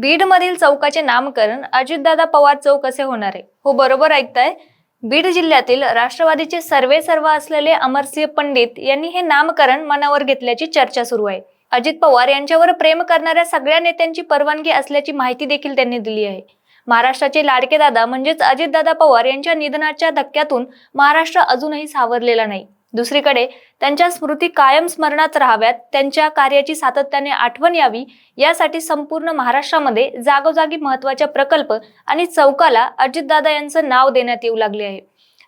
बीडमधील चौकाचे नामकरण अजितदादा पवार चौक असे होणार आहे. हो बरोबर ऐकताय. बीड जिल्ह्यातील राष्ट्रवादीचे सर्वे सर्व असलेले अमरसिंह पंडित यांनी हे नामकरण मनावर घेतल्याची चर्चा सुरू आहे. अजित पवार यांच्यावर प्रेम करणाऱ्या सगळ्या नेत्यांची परवानगी असल्याची माहिती देखील त्यांनी दिली आहे. महाराष्ट्राचे लाडके दादा म्हणजेच अजितदादा पवार यांच्या निधनाच्या धक्क्यातून महाराष्ट्र अजूनही सावरलेला नाही. दुसरीकडे त्यांच्या स्मृती कायम स्मरणात राहाव्यात त्यांच्या कार्याची सातत्याने आठवण यावी यासाठी संपूर्ण महाराष्ट्रामध्ये जागोजागी महत्त्वाच्या प्रकल्प आणि चौकाला अजितदादा यांचं नाव देण्यात येऊ लागले आहे.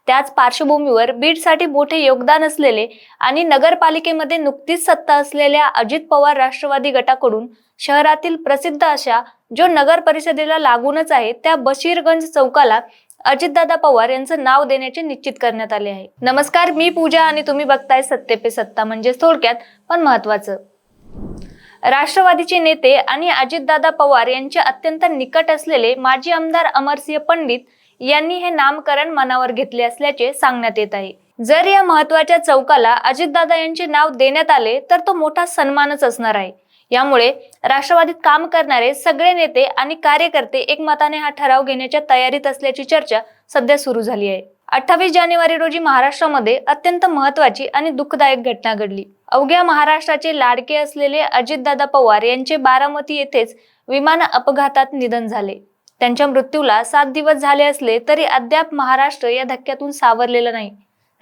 त्याच पार्श्वभूमीवर बीडसाठी मोठे योगदान असलेले आणि नगरपालिकेमध्ये नुकतीच सत्ता असलेल्या अजित पवार राष्ट्रवादी गटाकडून शहरातील प्रसिद्ध अशा जो नगर परिषदेला लागूनच आहे त्या बशीरगंज चौकाला अजितदादा पवार यांचं नाव देण्याचे निश्चित करण्यात आले आहे. नमस्कार मी पूजा आणि तुम्ही बघताय सत्ते पे सत्ता म्हणजे थोडक्यात पण महत्वाचं. राष्ट्रवादीचे नेते आणि अजितदादा पवार यांचे अत्यंत निकट असलेले माजी आमदार अमरसिंह पंडित यांनी हे नामकरण मनावर घेतले असल्याचे सांगण्यात येत आहे. जर या महत्त्वाच्या चौकाला अजितदादा यांचे नाव देण्यात आले तर तो मोठा सन्मानच असणार आहे. यामुळे राष्ट्रवादीत काम करणारे सगळे नेते आणि कार्यकर्ते एकमताने हा ठराव घेण्याच्या तयारीत असल्याची चर्चा सध्या सुरू झाली आहे. अठ्ठावीस जानेवारी रोजी महाराष्ट्रामध्ये अत्यंत महत्वाची आणि दुःखदायक घटना घडली. अवघ्या महाराष्ट्राचे लाडके असलेले अजितदादा पवार यांचे बारामती येथेच विमान अपघातात निधन झाले. त्यांच्या मृत्यूला सात दिवस झाले असले तरी अद्याप महाराष्ट्र या धक्क्यातून सावरलेलं नाही.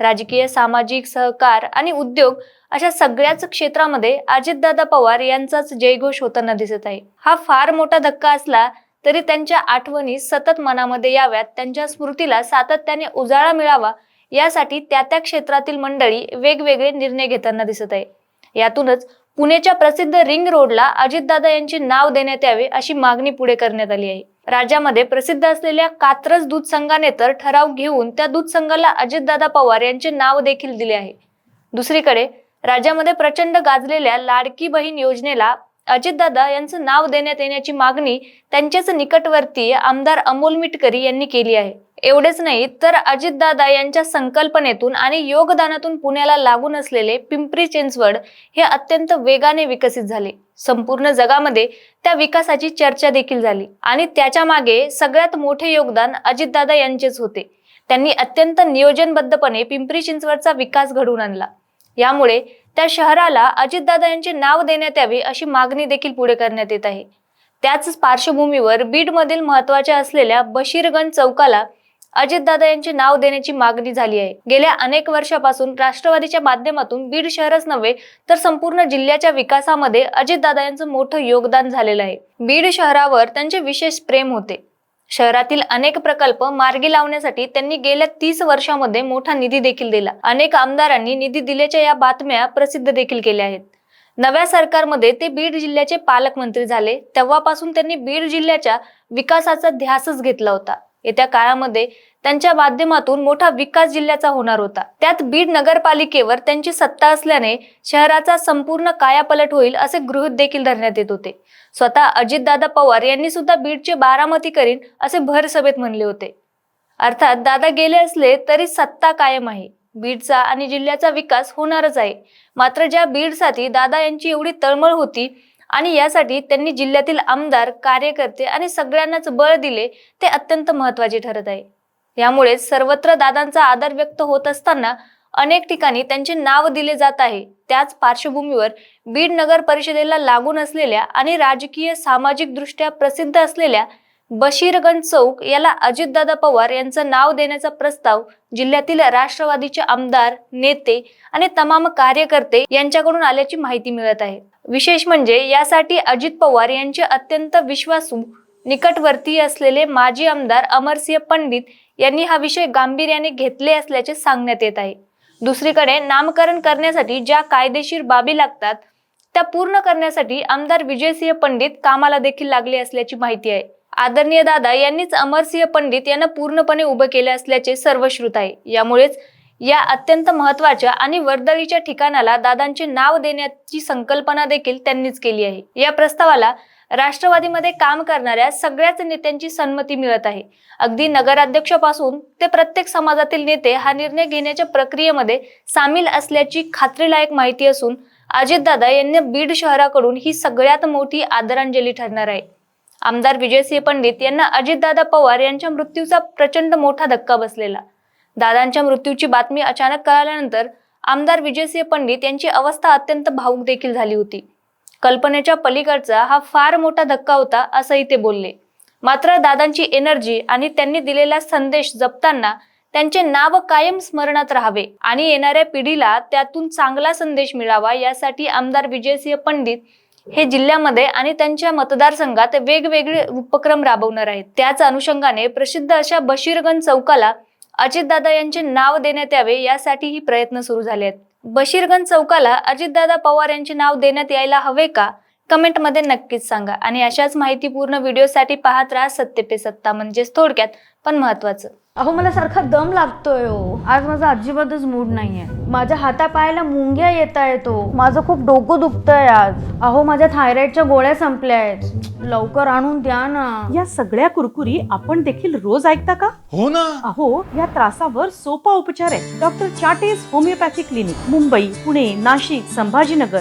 राजकीय सामाजिक सहकार आणि उद्योग अशा सगळ्याच क्षेत्रामध्ये अजितदादा पवार यांचाच जयघोष होताना दिसत आहे. हा फार मोठा धक्का असला तरी त्यांच्या आठवणी सतत मनामध्ये याव्यात त्यांच्या स्मृतीला सातत्याने उजाळा मिळावा यासाठी त्या त्या क्षेत्रातील मंडळी वेगवेगळे निर्णय घेताना दिसत आहे. यातूनच पुण्याच्या प्रसिद्ध रिंग रोडला अजितदादा यांचे नाव देण्यात यावे अशी मागणी पुढे करण्यात आली आहे. राज्यामध्ये प्रसिद्ध असलेल्या कात्रज दूध संघाने तर ठराव घेऊन त्या दूध संघाला अजितदादा पवार यांचे नाव देखील दिले आहे. दुसरीकडे राज्यामध्ये प्रचंड गाजलेल्या लाडकी बहीण योजनेला अजितदादा यांचं नाव देण्यात येण्याची मागणी त्यांचेच निकटवर्तीय आमदार अमोल मिटकरी यांनी केली आहे. एवढेच नाही तर अजितदादा यांच्या संकल्पनेतून आणि योगदानातून पुण्याला लागून असलेले पिंपरी चिंचवड हे अत्यंत वेगाने विकसित झाले. संपूर्ण जगामध्ये त्या विकासाची चर्चा देखील झाली आणि त्याच्यामागे सगळ्यात मोठे योगदान अजितदादा यांचेच होते. त्यांनी अत्यंत नियोजनबद्धपणे पिंपरी चिंचवडचा विकास घडवून आणला. यामुळे त्या शहराला अजितदादा यांचे नाव देण्यात यावे अशी मागणी देखील पुढे करण्यात येत आहे. त्याच पार्श्वभूमीवर बीडमधील महत्त्वाच्या असलेल्या बशीरगंज चौकाला अजितदादा यांचे नाव देण्याची मागणी झाली आहे. गेल्या अनेक वर्षापासून राष्ट्रवादीच्या माध्यमातून बीड शहरच नव्हे तर संपूर्ण जिल्ह्याच्या विकासामध्ये अजितदादा यांचं मोठं योगदान झालेलं आहे. बीड शहरावर त्यांचे विशेष प्रेम होते. शहरातील अनेक प्रकल्प मार्गी लावण्यासाठी त्यांनी गेल्या तीस वर्षामध्ये मोठा निधी देखील दिला. अनेक आमदारांनी निधी दिल्याच्या या बातम्या प्रसिद्ध देखील केल्या आहेत. नव्या सरकारमध्ये ते बीड जिल्ह्याचे पालकमंत्री झाले. तेव्हापासून त्यांनी बीड जिल्ह्याच्या विकासाचा ध्यासच घेतला होता. येत्या काळामध्ये त्यांच्या माध्यमातून मोठा विकास जिल्ह्याचा होणार होता. त्यात बीड नगरपालिकेवर त्यांची सत्ता असल्याने शहराचा संपूर्ण कायापलट होईल असे गृहित देखील धरण्यात येत होते. स्वतः अजितदादा पवार यांनी सुद्धा बीडचे बारामती करीन असे भर सभेत म्हणले होते. अर्थात दादा गेले असले तरी सत्ता कायम आहे. बीडचा आणि जिल्ह्याचा विकास होणारच आहे. मात्र ज्या बीडसाठी दादा यांची एवढी तळमळ होती आणि यासाठी त्यांनी जिल्ह्यातील आमदार कार्यकर्ते आणि सगळ्यांनाच बळ दिले ते अत्यंत महत्त्वाचे ठरत आहे. यामुळे सर्वत्र दादांचा आदर व्यक्त होत असताना अनेक ठिकाणी त्यांचे नाव दिले जात आहे. त्याच पार्श्वभूमीवर बीड नगर परिषदेला लागून असलेल्या आणि राजकीय सामाजिक दृष्ट्या प्रसिद्ध असलेल्या बशीरगंज चौक याला अजितदादा पवार यांचं नाव देण्याचा प्रस्ताव जिल्ह्यातील राष्ट्रवादीचे आमदार नेते आणि तमाम कार्यकर्ते यांच्याकडून आल्याची माहिती मिळत आहे. विशेष म्हणजे यासाठी अजित पवार यांचे अत्यंत विश्वासू निकटवर्तीय असलेले माजी आमदार अमरसिंह पंडित यांनी हा विषय गांभीर्याने घेतले असल्याचे सांगण्यात येत आहे. दुसरीकडे नामकरण करण्यासाठी ज्या कायदेशीर बाबी लागतात त्या पूर्ण करण्यासाठी आमदार विजयसिंह पंडित कामाला देखील लागले असल्याची माहिती आहे. आदरणीय दादा यांनीच अमरसिंह पंडित यांना पूर्णपणे उभं केले असल्याचे सर्वश्रुत आहे. यामुळेच या अत्यंत महत्त्वाच्या आणि वर्दळीच्या ठिकाणाला दादांचे नाव देण्याची संकल्पना देखील त्यांनीच केली आहे. या प्रस्तावाला राष्ट्रवादीमध्ये काम करणाऱ्या सगळ्याच नेत्यांची संमती मिळत आहे. अगदी नगराध्यक्षापासून ते प्रत्येक समाजातील नेते हा निर्णय घेण्याच्या प्रक्रियेमध्ये सामील असल्याची खात्रीलायक माहिती असून अजितदादा यांनी बीड शहराकडून ही सगळ्यात मोठी आदरांजली ठरणार आहे. आमदार विजयसिंह पंडित यांना अजितदादा पवार यांच्या मृत्यूचा प्रचंड मोठा धक्का बसलेला. दादांच्या मृत्यूची बातमी अचानक कळाल्यानंतर आमदार विजयसिंह पंडित यांची अवस्था अत्यंत भावूक देखील झाली होती. कल्पनेच्या पलीकडचा हा फार मोठा धक्का होता असंही ते बोलले. मात्र दादांची एनर्जी आणि त्यांनी दिलेला संदेश जपताना त्यांचे नाव कायम स्मरणात राहावे आणि येणाऱ्या पिढीला त्यातून चांगला संदेश मिळावा यासाठी आमदार विजयसिंह पंडित हे जिल्ह्यामध्ये आणि त्यांच्या मतदारसंघात वेगवेगळे उपक्रम राबवणार आहेत. त्याच अनुषंगाने प्रसिद्ध अशा बशीरगंज चौकाला अजितदादा यांचे नाव देण्यात यावे यासाठीही प्रयत्न सुरू झाले आहेत. बशीरगंज चौकाला अजितदादा पवार यांचे नाव देण्यात यायला हवे का? कमेंटमध्ये नक्कीच सांगा आणि अशाच माहितीपूर्ण व्हिडिओसाठी पाहत राहा सत्य पे सत्ता म्हणजेच थोडक्यात पण महत्वाचं अहो मला सारखा दम लागतोय हो. आज माझा अजिबातच मूड नाहीये. माझ्या हातापायाला मुंग्या येत आहेत हो. माझं खूप डोकं दुखतंय आज. अहो माझ्या थायरॉइडच्या गोळ्या संपल्या आहेत. लवकर आणून द्या ना. या सगळ्या कुरकुरी आपण देखील रोज ऐकता का? हो ना. अहो या त्रासावर सोपा उपचार आहे doctor Chatej homeopathy clinic Mumbai Pune Nashik Sambhajinagar.